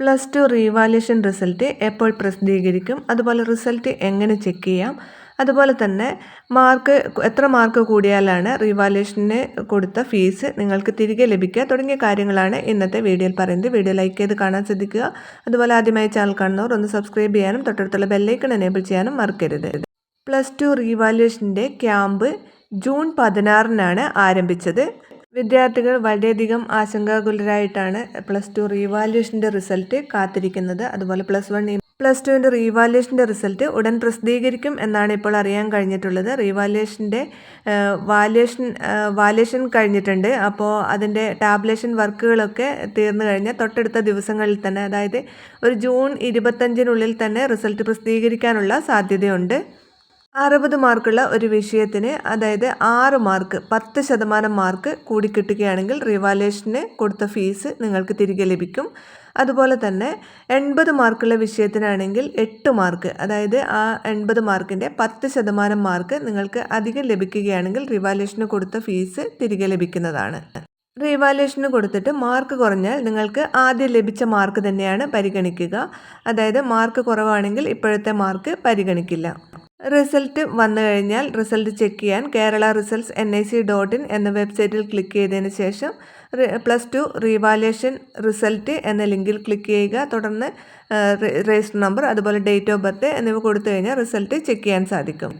Plus two revaluation result എപ്പോൾ പ്രസിദ്ധീകരിക്കും? അതുപോലെ റിസൾട്ട് എങ്ങനെ ചെക്ക് ചെയ്യാം? അതുപോലെ തന്നെ മാർക്ക് എത്ര മാർക്ക് കൂടിയാലാണ് റീവാലുവേഷന് കൊടുത്ത ഫീസ് നിങ്ങൾക്ക് തിരികെ ലഭിക്കുക? തുടങ്ങിയ കാര്യങ്ങളാണ് ഇന്നത്തെ വീഡിയോയിൽ പറയുന്നത്. വീഡിയോ ലൈക്ക് ചെയ്ത് കാണാൻ ശ്രദ്ധിക്കുക. അതുപോലെ ആദ്യമായി ചാനൽ കാണുന്നവർ ഒന്ന് സബ്സ്ക്രൈബ് ചെയ്യാനും തൊട്ടടുത്തുള്ള ബെല്ലൈക്കൺ എനേബിൾ ചെയ്യാനും മറക്കരുത്. പ്ലസ് ടു റീവാലുവേഷന്റെ ക്യാമ്പ് ജൂൺ പതിനാറിനാണ് ആരംഭിച്ചത്. വിദ്യാർത്ഥികൾ വളരെയധികം ആശങ്കാകുലരായിട്ടാണ് പ്ലസ് ടു റീവാലുവേഷന്റെ റിസൾട്ട് കാത്തിരിക്കുന്നത്. അതുപോലെ പ്ലസ് വൺ പ്ലസ് ടുവിന്റെ റീവാലുവേഷന്റെ റിസൾട്ട് ഉടൻ പ്രസിദ്ധീകരിക്കും എന്നാണ് ഇപ്പോൾ അറിയാൻ കഴിഞ്ഞിട്ടുള്ളത്. റീവാലുവേഷന്റെ വാലുവേഷൻ വാലുവേഷൻ കഴിഞ്ഞിട്ടുണ്ട്. അപ്പോൾ അതിന്റെ ടാബ്ലേഷൻ വർക്കുകളൊക്കെ തീർന്നു കഴിഞ്ഞാൽ തൊട്ടടുത്ത ദിവസങ്ങളിൽ തന്നെ അതായത് ഒരു ജൂൺ ഇരുപത്തഞ്ചിനുള്ളിൽ തന്നെ റിസൾട്ട് പ്രസിദ്ധീകരിക്കാനുള്ള സാധ്യതയുണ്ട്. അറുപത് മാർക്കുള്ള ഒരു വിഷയത്തിന് അതായത് ആറ് മാർക്ക് പത്ത് ശതമാനം മാർക്ക് കൂടി കിട്ടുകയാണെങ്കിൽ റിവാലേഷന് കൊടുത്ത ഫീസ് നിങ്ങൾക്ക് തിരികെ ലഭിക്കും. അതുപോലെ തന്നെ എൺപത് മാർക്കുള്ള വിഷയത്തിനാണെങ്കിൽ എട്ട് മാർക്ക് അതായത് ആ എൺപത് മാർക്കിന്റെ പത്ത് ശതമാനം മാർക്ക് നിങ്ങൾക്ക് അധികം ലഭിക്കുകയാണെങ്കിൽ റിവാലേഷന് കൊടുത്ത ഫീസ് തിരികെ ലഭിക്കുന്നതാണ്. റീവാലുവേഷന് കൊടുത്തിട്ട് മാർക്ക് കുറഞ്ഞാൽ നിങ്ങൾക്ക് ആദ്യം ലഭിച്ച മാർക്ക് തന്നെയാണ് പരിഗണിക്കുക. അതായത് മാർക്ക് കുറവാണെങ്കിൽ ഇപ്പോഴത്തെ മാർക്ക് പരിഗണിക്കില്ല. റിസൾട്ട് വന്നു കഴിഞ്ഞാൽ റിസൾട്ട് ചെക്ക് ചെയ്യാൻ Kerala results N I C dot in എന്ന വെബ്സൈറ്റിൽ ക്ലിക്ക് ചെയ്തതിന് ശേഷം പ്ലസ് ടു റീവാലുവേഷൻ റിസൾട്ട് എന്ന ലിങ്കിൽ ക്ലിക്ക് ചെയ്യുക. തുടർന്ന് രജിസ്റ്റർ നമ്പർ അതുപോലെ ഡേറ്റ് ഓഫ് ബർത്ത് എന്നിവ കൊടുത്തു കഴിഞ്ഞാൽ റിസൾട്ട് ചെക്ക് ചെയ്യാൻ സാധിക്കും.